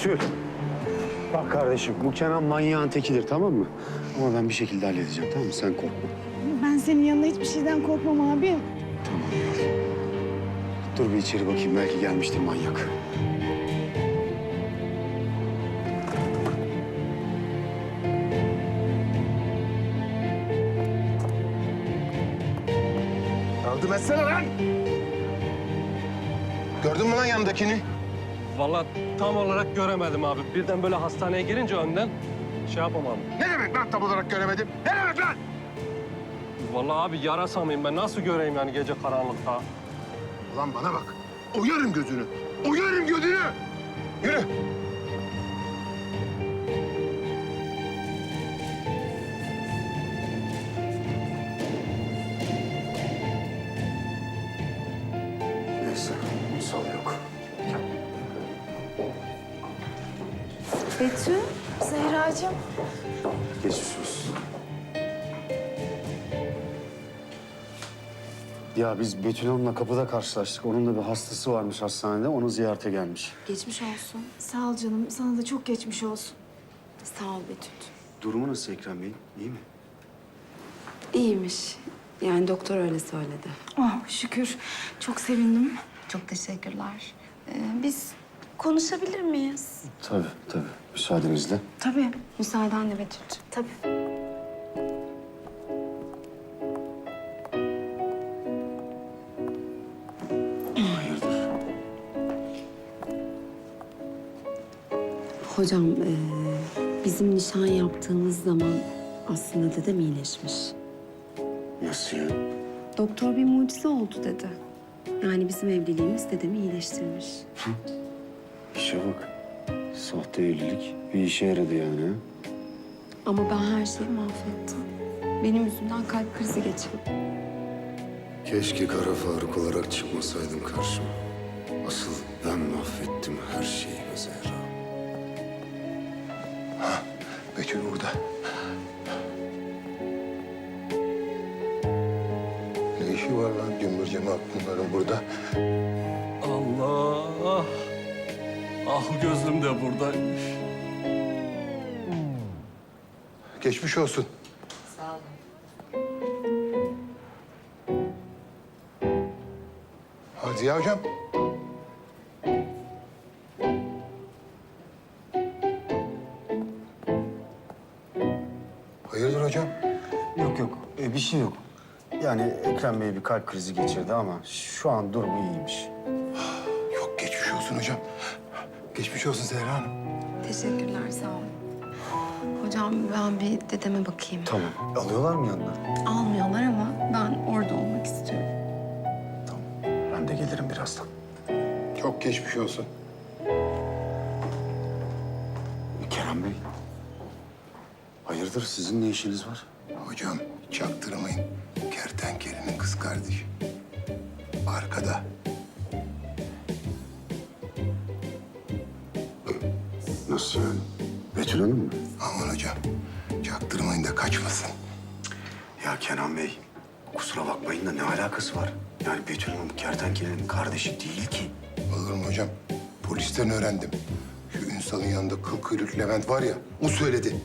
Betül. Bak kardeşim bu Kenan manyağın tekidir tamam mı? Ama ben bir şekilde halledeceğim tamam mı? Sen korkma. Ben senin yanında hiçbir şeyden korkmam abi. Tamam yavrum. Dur bir içeri bakayım belki gelmiştir manyak. Yardım etsene lan! Gördün mü lan yanındakini? Vallahi tam olarak göremedim abi. Birden böyle hastaneye girince önden şey yapamadım. Ne demek lan tam olarak göremedim? Ne demek lan? Vallahi abi yarasa mıyım ben? Nasıl göreyim yani gece karanlıkta? Ulan bana bak. Oyarım gözünü. Oyarım gözünü. Yürü. Betül, Zehracığım. Geçmiş olsun. Ya biz Betül Hanım'la kapıda karşılaştık. Onun da bir hastası varmış hastanede. Onu ziyarete gelmiş. Geçmiş olsun. Sağ ol canım. Sana da çok geçmiş olsun. Sağ ol Betül. Durumu nasıl Ekrem Bey? İyi mi? İyiymiş. Yani doktor öyle söyledi. Oh şükür. Çok sevindim. Çok teşekkürler. Ee, biz konuşabilir miyiz? Tabii tabii. Müsaadenizle. Tabii. Müsaadenle Betül'cüğüm. Tabii. Hocam ee, bizim nişan yaptığımız zaman aslında dedem iyileşmiş. Nasıl yani? Doktor bir mucize oldu dedi. Yani bizim evliliğimiz dedemi iyileştirmiş. İşe bak. Sahte evlilik bir işe yaradı yani. ha? Ama ben her şeyi mahvettim. Benim yüzümden kalp krizi geçirdim. Keşke Kara Faruk olarak çıkmasaydın karşıma. Asıl ben mahvettim her şeyi be Zehra. Betül burada. Ne işi var lan cımbır cemaat bunların burada? Ah gözlüm de buradaymış. Geçmiş olsun. Sağ olun. Hadi ya hocam. Hayırdır hocam? Yok yok. e, bir şey yok. Yani Ekrem Bey bir kalp krizi geçirdi ama şu an durumu iyiymiş. Yok geçmiş olsun hocam. Geçmiş olsun Zehra Hanım. Teşekkürler, sağ olun. Hocam ben bir dedeme bakayım. Tamam. Alıyorlar mı yanına? Almıyorlar ama ben orada olmak istiyorum. Tamam. Ben de gelirim birazdan. Çok geçmiş olsun. Kerem Bey. Hayırdır sizin ne işiniz var? Hocam çaktırmayın. Kertenkelenin kız kardeşi. Arkada. Nasıl yani? Betül Hanım mı? Aman hocam. Çaktırmayın da kaçmasın. Ya Kenan Bey, kusura bakmayın da ne alakası var? Yani Betül Hanım kertenkelenin kardeşi değil ki. Olur mu hocam? Polisten öğrendim. Şu Ünsal'ın yanında kıl kuyruk Levent var ya, o söyledi.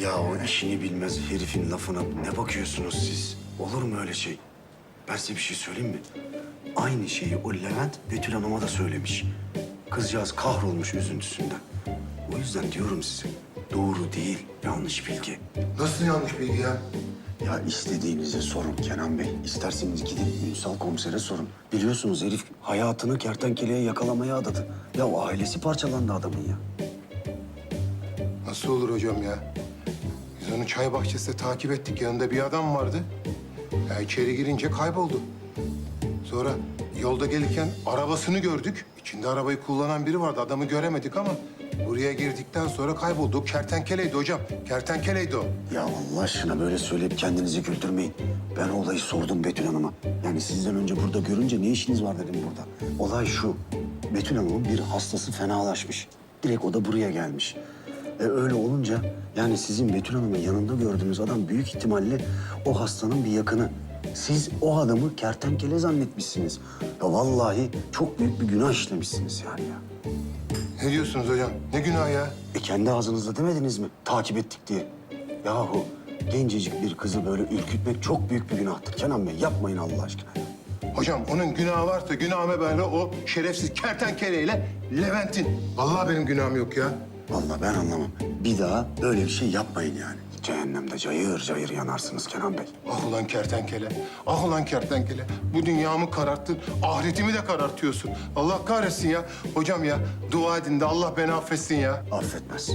Ya o işini bilmez herifin lafına ne bakıyorsunuz siz? Olur mu öyle şey? Ben size bir şey söyleyeyim mi? Aynı şeyi o Levent Betül Hanım'a da söylemiş. Kızcağız kahrolmuş üzüntüsünden. O yüzden diyorum size, doğru değil, yanlış bilgi. Nasıl yanlış bilgi ya? Ya istediğinizi sorun Kenan Bey. İsterseniz gidin Ünsal komisere sorun. Biliyorsunuz herif hayatını kertenkeleye yakalamaya adadı. Ya o ailesi parçalandı adamın ya. Nasıl olur hocam ya? Biz onu çay bahçesinde takip ettik. Yanında bir adam vardı. Ya içeri girince kayboldu. Sonra yolda gelirken arabasını gördük. İçinde arabayı kullanan biri vardı. Adamı göremedik ama buraya girdikten sonra kayboldu. O kertenkeleydi hocam. Kertenkeleydi o. Ya Allah aşkına böyle söyleyip kendinizi güldürmeyin. Ben olayı sordum Betül Hanım'a. Yani sizden önce burada görünce ne işiniz var dedim burada. Olay şu. Betül Hanım'ın bir hastası fenalaşmış. Direkt o da buraya gelmiş. E öyle olunca yani sizin Betül Hanım'ın yanında gördüğünüz adam büyük ihtimalle o hastanın bir yakını. Siz o adamı kertenkele zannetmişsiniz. Ya vallahi çok büyük bir günah işlemişsiniz yani ya. Ne diyorsunuz hocam? Ne günah ya? E kendi ağzınızla demediniz mi? Takip ettik diye. Yahu gencecik bir kızı böyle ürkütmek çok büyük bir günahtır Kenan Bey. Yapmayın Allah aşkına. ya. Hocam onun günahı varsa günahıma böyle o şerefsiz kertenkeleyle Levent'in. Vallahi benim günahım yok ya. Vallahi ben anlamam. Bir daha böyle bir şey yapmayın yani. Cehennemde cayır cayır yanarsınız Kenan Bey. Ah ulan kertenkele, ah ulan kertenkele. Bu dünyamı kararttın, ahiretimi de karartıyorsun. Allah kahretsin ya. Hocam ya, dua edin de Allah beni affetsin ya. Affetmez.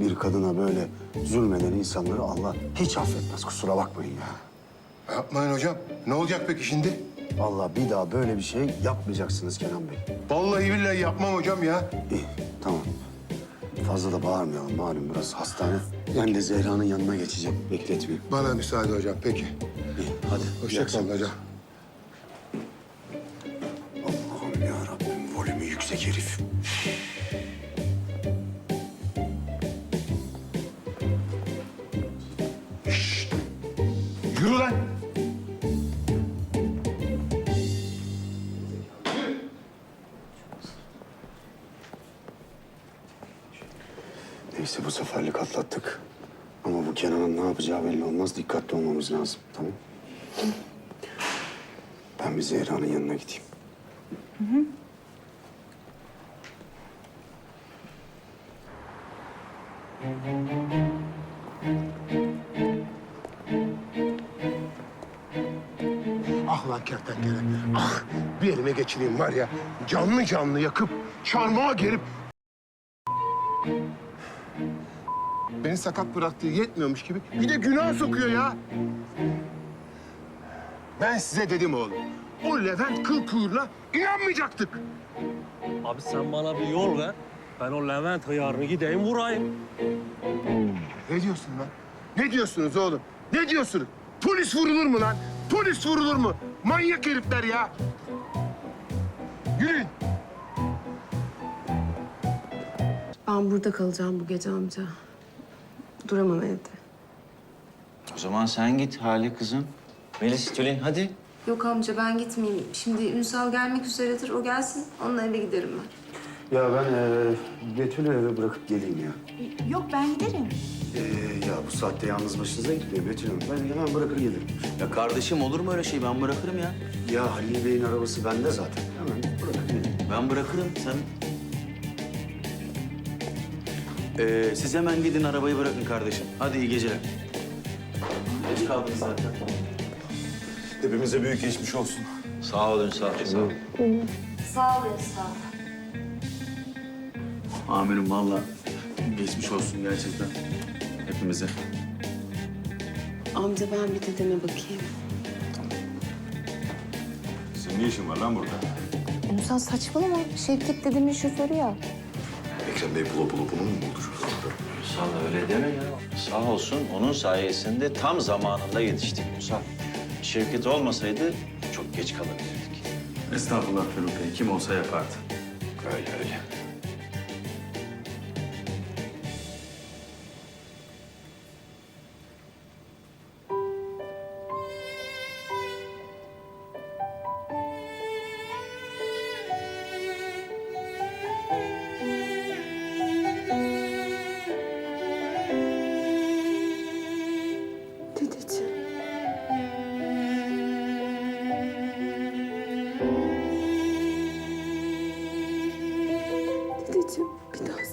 Bir kadına böyle zulmeden insanları Allah hiç affetmez. Kusura bakmayın ya. Yapmayın hocam. Ne olacak peki şimdi? Vallahi bir daha böyle bir şey yapmayacaksınız Kenan Bey. Vallahi billahi yapmam hocam ya. İyi, tamam. Fazla da bağırmayalım malum burası hastane. Ben de Zehra'nın yanına geçeceğim. Bekletmeyeyim. Bana müsaade hocam, peki. İyi, hadi. iyi Hoşça kalın akşamlar. hocam. Allah'ım ya Rabbim volümü yüksek herif. Neyse bu seferlik atlattık. Ama bu Kenan'ın ne yapacağı belli olmaz. Dikkatli olmamız lazım. Tamam Ben bir Zehra'nın yanına gideyim. Ah lan kertenkele, ah! Bir elime geçireyim var ya, canlı canlı yakıp, çarmıha gerip... Beni sakat bıraktığı yetmiyormuş gibi bir de günah sokuyor ya. Ben size dedim oğlum, o Levent kıl kuyruğuna inanmayacaktık. Abi sen bana bir yol ver. Ben o Levent hıyarını gideyim vurayım. Ne diyorsun lan? Ne diyorsunuz oğlum? Ne diyorsunuz? Polis vurulur mu lan? Polis vurulur mu? Manyak herifler ya. Yürüyün. Ben burada kalacağım bu gece amca. Duramam evde. O zaman sen git Hale kızım. Melis, Tülin hadi. Yok amca ben gitmeyeyim. Şimdi Ünsal gelmek üzeredir. O gelsin. Onunla eve giderim ben. Ya ben e, Betül'ü eve bırakıp geleyim ya. Yok ben giderim. E, ya bu saatte yalnız başınıza gitmeyin Betül Hanım. Ben hemen bırakır gelirim. Ya kardeşim olur mu öyle şey? Ben bırakırım ya. Ya Halil Bey'in arabası bende zaten. Hemen bırakır gelirim. Ben bırakırım. Sen... Ee, siz hemen gidin arabayı bırakın kardeşim. Hadi iyi geceler. Geç kaldınız zaten. Hepimize büyük geçmiş olsun. Sağ olun, sağ olun. Sağ olun. Sağ ol Ünsal. Amirim valla geçmiş olsun gerçekten. Hepimize. Amca ben bir dedeme bakayım. Senin ne işin var lan burada? Ünsal saçmalama. Şevket dedemin şoförü ya. Ekrem Bey bula bula bunu mu buldu? Ünsal öyle deme ya. Sağ olsun onun sayesinde tam zamanında yetiştik Ünsal. Şevket olmasaydı çok geç kalabilirdik. Estağfurullah Ferruh Bey. Kim olsa yapardı. Öyle öyle. вулиці. Біда.